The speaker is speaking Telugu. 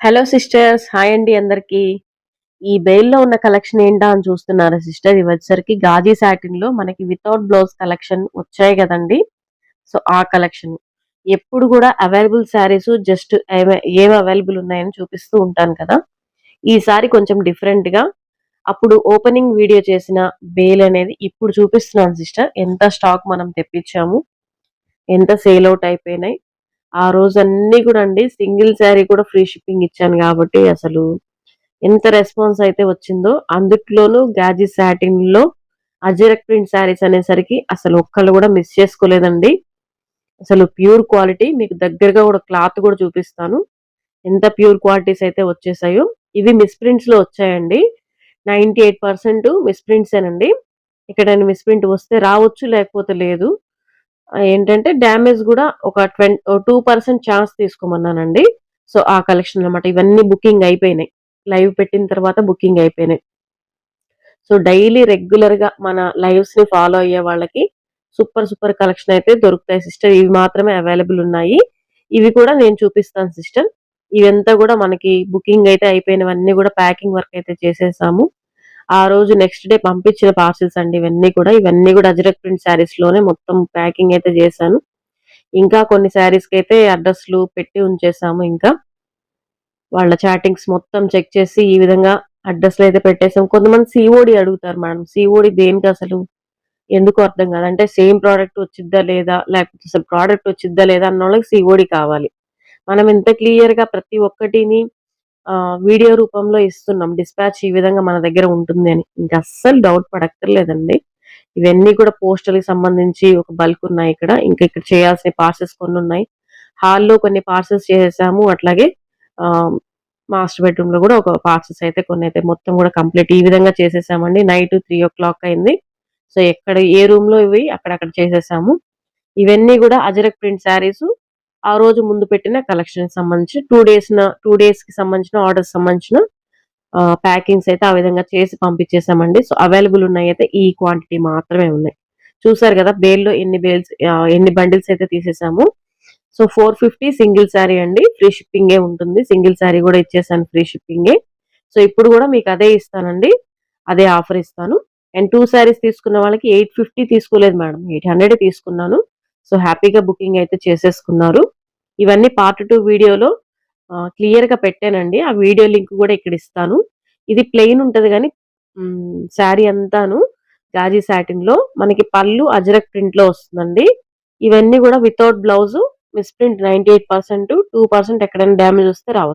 హలో సిస్టర్స్ హాయ్ అండి అందరికి. ఈ బెయిల్లో ఉన్న కలెక్షన్ ఏంటా అని చూస్తున్నారా సిస్టర్? ఇవి వచ్చేసరికి గాజీ సాటిన్లో మనకి వితౌట్ బ్లౌజ్ కలెక్షన్ వచ్చాయి కదండి. సో ఆ కలెక్షన్. ఎప్పుడు కూడా అవైలబుల్ శారీస్ జస్ట్ ఏం అవైలబుల్ ఉన్నాయని చూపిస్తూ ఉంటాను కదా. ఈసారి కొంచెం డిఫరెంట్గా అప్పుడు ఓపెనింగ్ వీడియో చేసిన బెయిల్ అనేది ఇప్పుడు చూపిస్తున్నాను సిస్టర్. ఎంత స్టాక్ మనం తెప్పించాము. ఎంత సేల్ అవుట్ అయిపోయినాయి. ఆ రోజు అన్ని కూడా అండి సింగిల్ శారీ కూడా ఫ్రీ షిప్పింగ్ ఇచ్చాను కాబట్టి అసలు ఎంత రెస్పాన్స్ అయితే వచ్చిందో అందుట్లోనూ గాజీ సాటిన్లో అజిరక్ ప్రింట్ శారీస్ అనేసరికి అసలు ఒక్కళ్ళు కూడా మిస్ చేసుకోలేదండి. అసలు ప్యూర్ క్వాలిటీ మీకు దగ్గరగా కూడా క్లాత్ కూడా చూపిస్తాను. ఎంత ప్యూర్ క్వాలిటీస్ అయితే వచ్చేసాయో ఇవి మిస్ ప్రింట్స్లో వచ్చాయండి. Ninety eight percent miss prints ఏనండి ఎక్కడైనా మిస్ ప్రింట్ వస్తే రావచ్చు లేకపోతే లేదు. ఏంటంటే డ్యామేజ్ కూడా ఒక ట్వంటీ టూ పర్సెంట్ ఛాన్స్ తీసుకోమన్నానండి. సో ఆ కలెక్షన్ అనమాట ఇవన్నీ బుకింగ్ అయిపోయినాయి. లైవ్ పెట్టిన తర్వాత బుకింగ్ అయిపోయినాయి. సో డైలీ రెగ్యులర్గా మన లైవ్స్ని ఫాలో అయ్యే వాళ్ళకి సూపర్ సూపర్ కలెక్షన్ అయితే దొరుకుతాయి సిస్టర్. ఇవి మాత్రమే అవైలబుల్ ఉన్నాయి. ఇవి కూడా నేను చూపిస్తాను సిస్టర్. ఇవంతా కూడా మనకి బుకింగ్ అయితే అయిపోయినవన్నీ కూడా ప్యాకింగ్ వర్క్ అయితే చేసేసాము. ఆ రోజు నెక్స్ట్ డే పంపించిన పార్సిల్స్ అండి ఇవన్నీ కూడా. ఇవన్నీ కూడా అజరక్ ప్రింట్ శారీస్లోనే మొత్తం ప్యాకింగ్ అయితే చేశాను. ఇంకా కొన్ని శారీస్కి అయితే అడ్రస్లు పెట్టి ఉంచేసాము ఇంకా. వాళ్ళ చాటింగ్స్ మొత్తం చెక్ చేసి ఈ విధంగా అడ్రస్లు అయితే పెట్టేసాం కొంతమంది సిఓడి అడుగుతారు మేడం సిఓడి దేనికి అసలు? ఎందుకు అర్థం కాదు. అంటే సేమ్ ప్రోడక్ట్ వచ్చిద్దా లేదా? లేకపోతే అసలు ప్రోడక్ట్ వచ్చిద్దా లేదా? అన్న వాళ్ళకి సిఓడి కావాలి. మనం ఎంత క్లియర్గా ప్రతి ఒక్కటిని వీడియో రూపంలో ఇస్తున్నాం. డిస్పాచ్ ఈ విధంగా మన దగ్గర ఉంటుంది అని. ఇంకా అస్సలు డౌట్ పడక్కర్లేదండి. ఇవన్నీ కూడా పోస్టల్కి సంబంధించి ఒక బల్క్ ఉన్నాయి ఇక్కడ. ఇంకా ఇక్కడ చేయాల్సిన పార్సెల్స్ కొన్ని ఉన్నాయి. హాల్లో కొన్ని పార్సెల్స్ చేసేసాము అట్లాగే మాస్టర్ బెడ్రూమ్లో కూడా ఒక పార్సెల్స్ అయితే కొన్ని అయితే మొత్తం కూడా కంప్లీట్ ఈ విధంగా చేసేసామండి. నైట్ త్రీ ఓ క్లాక్ అయింది. సో ఎక్కడ ఏ రూమ్లో ఇవి అక్కడక్కడ చేసేసాము. ఇవన్నీ కూడా అజరక్ ప్రింట్ శారీస్ ఆ రోజు ముందు పెట్టిన కలెక్షన్ సంబంధించి టూ డేస్ టూ డేస్కి సంబంధించిన ఆర్డర్స్ సంబంధించిన ప్యాకింగ్స్ అయితే ఆ విధంగా చేసి పంపించేసామండి సో అవైలబుల్ ఉన్నాయి అయితే ఈ క్వాంటిటీ మాత్రమే ఉన్నాయి. చూసారు కదా బేల్లో ఎన్ని బేల్స్ ఎన్ని బండిల్స్ అయితే తీసేసాము. So four fifty single saree అండి. ఫ్రీ షిప్పింగే ఉంటుంది. సింగిల్ శారీ కూడా ఇచ్చేసాను ఫ్రీ షిప్పింగే సో ఇప్పుడు కూడా మీకు అదే ఇస్తానండి. అదే ఆఫర్ ఇస్తాను. అండ్ టూ శారీస్ తీసుకున్న వాళ్ళకి ఎయిట్ ఫిఫ్టీ తీసుకోలేదు మేడం. ఎయిట్ హండ్రెడ్ తీసుకున్నాను. సో హ్యాపీగా బుకింగ్ అయితే చేసేసుకున్నారు. ఇవన్నీ పార్ట్ టూ వీడియోలో క్లియర్గా పెట్టానండి. ఆ వీడియో లింక్ కూడా ఇక్కడ ఇస్తాను. ఇది ప్లెయిన్ ఉంటది కానీ శారీ అంతాను గాజీ సాటిన్లో. మనకి పళ్ళు అజరక్ ప్రింట్లో వస్తుందండి. ఇవన్నీ కూడా without blouse miss print ninety eight percent two percent ఎక్కడైనా డ్యామేజ్ వస్తే రావచ్చు.